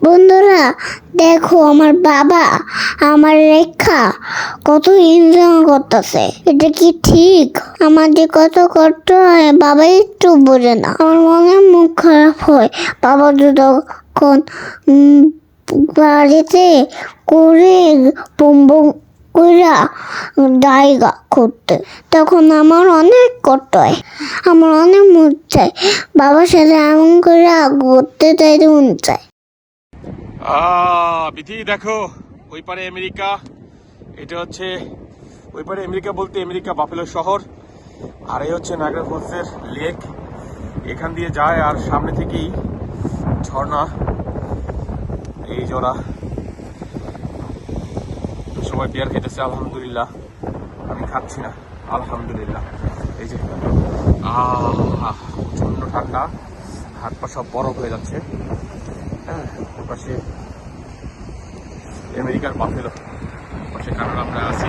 বন্ধুরা দেখো আমার বাবা আমার রেখা কত এনজয় করতেছে। এটা কি ঠিক? আমার যে কত কষ্ট হয় বাবা একটু বোঝে না। আমার মনে মুখ খারাপ হয়। বাবা উম, বাড়িতে করে বুম জায়গা করতে। তখন আমার অনেক কষ্ট হয় আমার অনেক মন চায়। বাবার সাথে এমন করে ঘুরতে চাইতে মন চায়। বিথি দেখো, ওই পারে আমেরিকা, এটা হচ্ছে, ওই পারে আমেরিকা বলতে আমেরিকা বাফেলো শহর, আর এই হচ্ছে নাগরা ফলসের লেক, এখান দিয়ে যায় আর সামনে থেকেই ঝর্ণা, এই জোড়া। সবাই বিয়ার খেতেছে আলহামদুলিল্লাহ। আমি খাচ্ছি না, আলহামদুলিল্লাহ। এই যে, আহ প্রচণ্ড ঠান্ডা, হাত পা সব বরফ হয়ে যাচ্ছে। আমেরিকার বাফেলো পাশে কারণ আমরা আছি।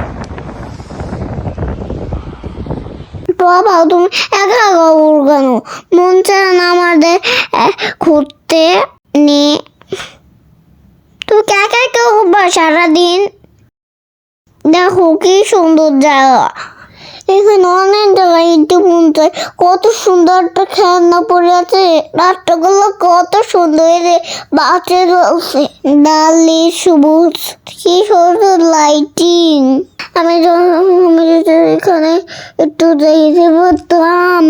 তুমি মন আমাদের ঘুরতে সারাদিন? দেখো কি সুন্দর জায়গা। এখানে অনেক জায়গায় চায়। কত সুন্দর একটা খেলনা পড়ে আছে। রাস্তাগুলো কত সুন্দর বাসে রয়েছে। ডালি, সবুজ, কি সুন্দর লাইটিং আমি আমি যদি এখানে একটু দেখতে পারতাম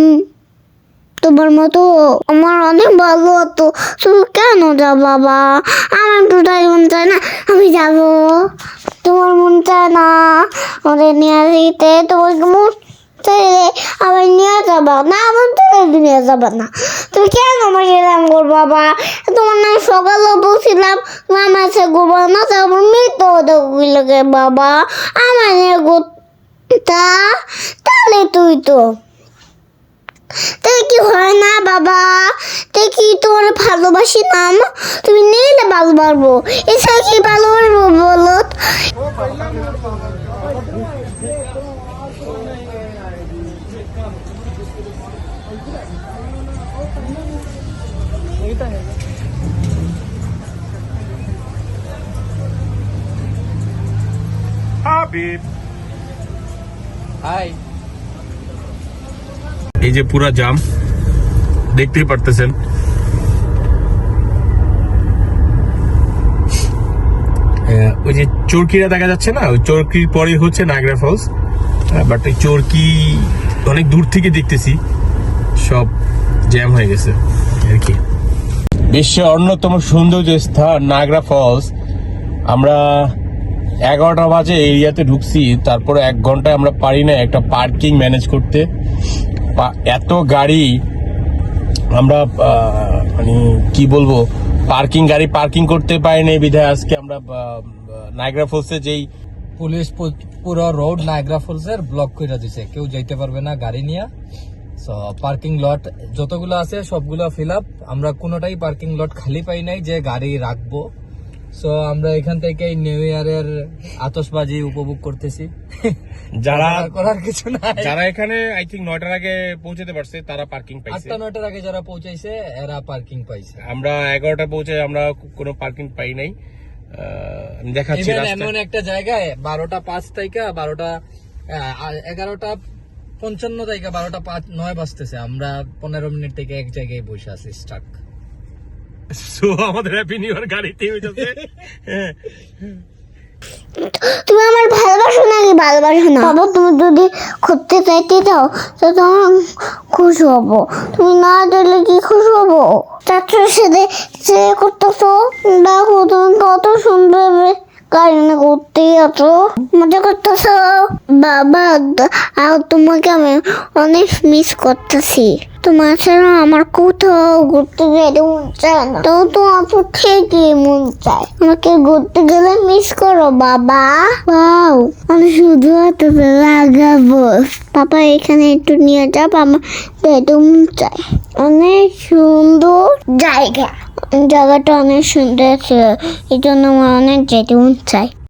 তোমার মতো আমার অনেক ভালো হতো। তুমি কেন যাও বাবা আমার তাই মন চায় না। আমি যাব। তোমার মন চায় না, আমাদের নিয়ে দিতে তোমাকে মন আমার নিয়ে যাবা না আমার নিয়ে যাবা না। তুমি কেন আমার বাবা? তোমার সকালে গোবর না তারপর বাবা, আমার নিয়ে তাহলে তুই তো। তাই কি হয় না বাবা? তাই কি তোমার ভালোবাসি নাম? তুমি নিলে ভালোবাসবো এছাড়া কি ভালোবাসবো বলো হাবিব হাই এই যে পুরা জাম দেখতেই পারতেছেন ওই যে চরকিরা দেখা যাচ্ছে না? ওই চরকির পরে হচ্ছে নাগরা ফলস বাট ওই চরকি অনেক দূর থেকে দেখতেছি। সব জ্যাম হয়ে গেছে। আর কি। বিশ্বের অন্যতম সৌন্দর্য স্থান নাগরা ফলস আমরা এগারোটা বাজে এরিয়াতে ঢুকছি। তারপরে এক ঘন্টায় আমরা পারি না একটা পার্কিং ম্যানেজ করতে। এত গাড়ি, আমরা মানে কি বলব? পার্কিং, গাড়ি পার্কিং করতে পারেনি বিধায় আজকে আমরা নাইগ্রা ফলসে যেই পুলিশ পুরো রোড নাইগ্রা ফলস এর ব্লক করে দিছে। কেউ যাইতে পারবে না গাড়ি নিয়ে। সো পার্কিং লট যতগুলো আছে সবগুলো ফিল আপ আমরা কোনোটাই পার্কিং লট খালি পাই নাই যে গাড়ি রাখব। সো আমরা এখান থেকে নিউ ইয়ারের আতশবাজি উপভোগ করতেছি। যারা করার কিছু নাই। যারা এখানে আই থিঙ্ক নয়টার আগে পৌঁছতে পারছে তারা পার্কিং পাইছে। আটটা নয়টার আগে যারা পৌঁছাইছে এরা পার্কিং পাইছে। আমরা এগারোটা পৌঁছে আমরা কোনো পার্কিং পাই নাই। দেখাচ্ছি এমন একটা জায়গায় বারোটা পাঁচ তাইকা বারোটা এগারোটা পঞ্চান্ন তাইকা বারোটা পাঁচ নয় বাজতেছে। আমরা পনেরো মিনিট থেকে এক জায়গায় বসে আছি স্টাক আমাদের হ্যাপি নিউ ইয়ার গাড়িতে তুমি আমার ভালোবাসো নাকি ভালোবাসো না। বাবা, তুমি যদি করতে চাইতে দাও তো তোমার খুশি হব। তুমি না দিলে কি খুশি হব? চারটার সাথে সে করতেছো, দেখো তুমি কত সুন্দর গাড়ি নিয়ে ঘুরতে আছো মজা করতেছো। বাবা আর তোমাকে আমি অনেক মিস করতেছি। তোমার ছাড়া আমার কোথাও ঘুরতে যেতে মন চায় না। তো তো ঠিকই মন চায়। আমাকে ঘুরতে গেলে মিস করো বাবা। বাউ আমি শুধু হাতে লাগাবো। পাপা এখানে একটু নিয়ে যাব আমার যেতে মন চায় অনেক সুন্দর জায়গা। জায়গাটা অনেক সুন্দর ছিল এই জন্য আমার অনেক যেতে মন চায়